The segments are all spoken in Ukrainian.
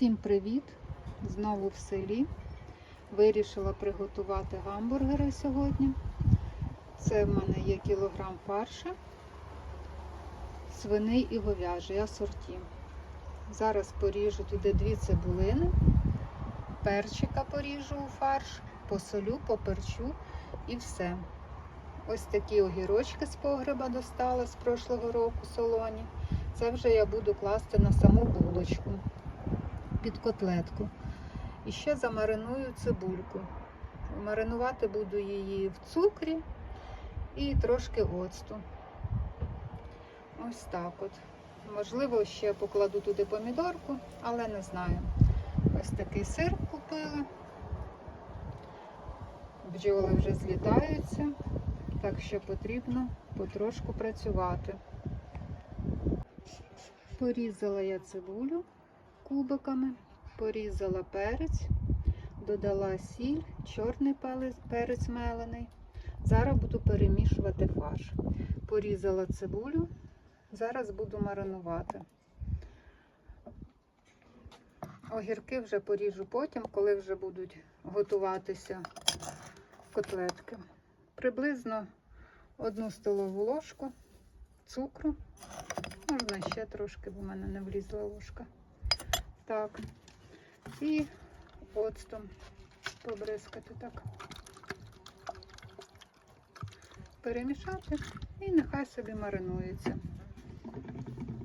Всім привіт! Знову в селі. Вирішила приготувати гамбургери сьогодні. Це в мене є кілограм фарша, свиний і говяжий асорті. Зараз поріжу туди дві цибулини, перчика поріжу у фарш, посолю, поперчу і все. Ось такі огірочки з погреба достала з прошлого року солоні. Це вже я буду класти на саму булочку під котлетку. І ще замариную цибульку. Маринувати буду її в цукрі і трошки оцту. Ось так от. Можливо, ще покладу туди помідорку, але не знаю. Ось такий сир купила. Бджоли вже злітаються, так що потрібно потрошку працювати. Порізала я цибулю кубиками, порізала перець, додала сіль, чорний перець мелений. Зараз буду перемішувати фарш. Порізала цибулю, зараз буду маринувати. Огірки вже поріжу потім, коли вже будуть готуватися котлетки. Приблизно одну столову ложку цукру. Можна ще трошки, бо в мене не влізла ложка. Так. І оцтом побризкати так. Перемішати і нехай собі маринується.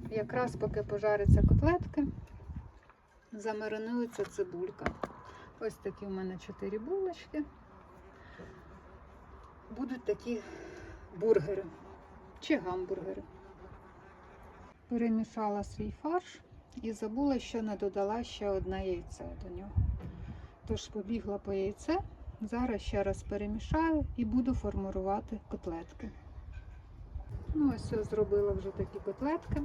Якраз поки пожариться котлетки, замаринується цибулька. Ось такі в мене 4 булочки. Будуть такі бургери чи гамбургери. Перемішала свій фарш і забула, що не додала ще одне яйце до нього. Тож побігла по яйце, зараз ще раз перемішаю і буду формувати котлетки. Ну, ось я зробила вже такі котлетки.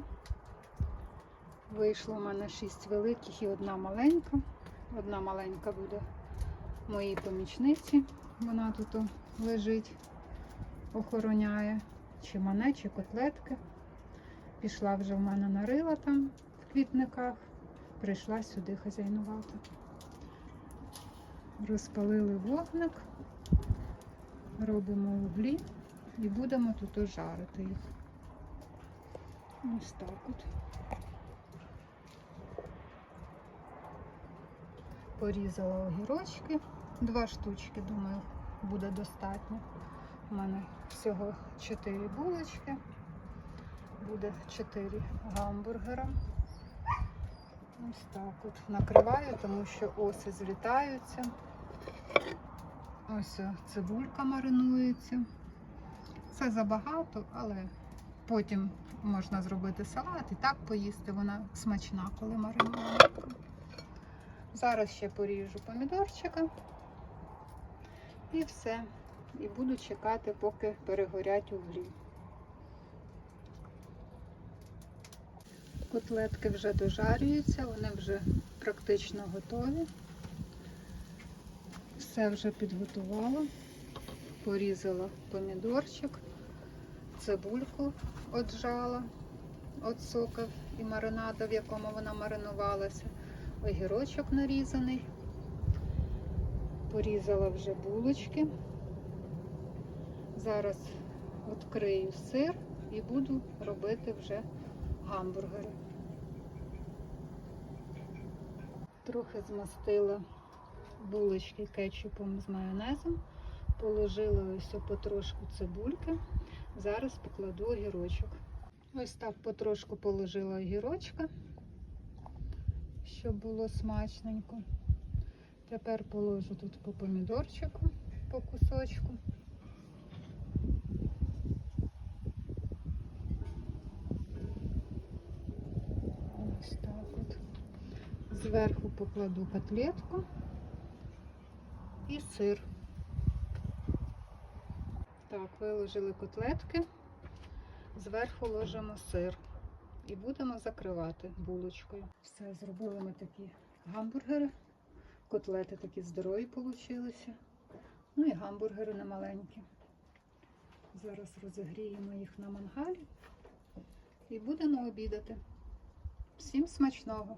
Вийшло в мене 6 великих і одна маленька. Одна маленька буде моїй помічниці. Вона тут лежить, охороняє чи мене, чи котлетки. Пішла вже в мене нарила там квітниках, прийшла сюди хазяйнувати. Розпалили вогник, робимо углі і будемо тут жарити їх. Ось так от. Порізала огірочки, два штучки, думаю, буде достатньо. У мене всього 4 булочки буде 4 гамбургера. Ось так от накриваю, тому що оси злітаються. Ось цибулька маринується. Це забагато, але потім можна зробити салат і так поїсти. Вона смачна, коли маринує. Зараз ще поріжу помідорчика і все. І буду чекати, поки перегорять углі. Котлетки вже дожарюються, вони вже практично готові. Все вже підготувала, порізала помідорчик, цибульку отжала сока і маринада, в якому вона маринувалася, огірочок нарізаний, порізала вже булочки. Зараз відкрию сир і буду робити вже гамбургери. Трохи змастила булочки кетчупом з майонезом, положила ось потрошку цибульки. Зараз покладу огірочок. Ось так потрошку положила огірочка, щоб було смачненько. Тепер положу тут по помідорчику, по кусочку. Ось так от. Зверху покладу котлетку і сир. Так, виложили котлетки, зверху ложимо сир і будемо закривати булочкою. Все, зробили ми такі гамбургери. Котлети такі здорові получилися. Ну і гамбургери не маленькі. Зараз розігріємо їх на мангалі і будемо обідати. Всім смачного!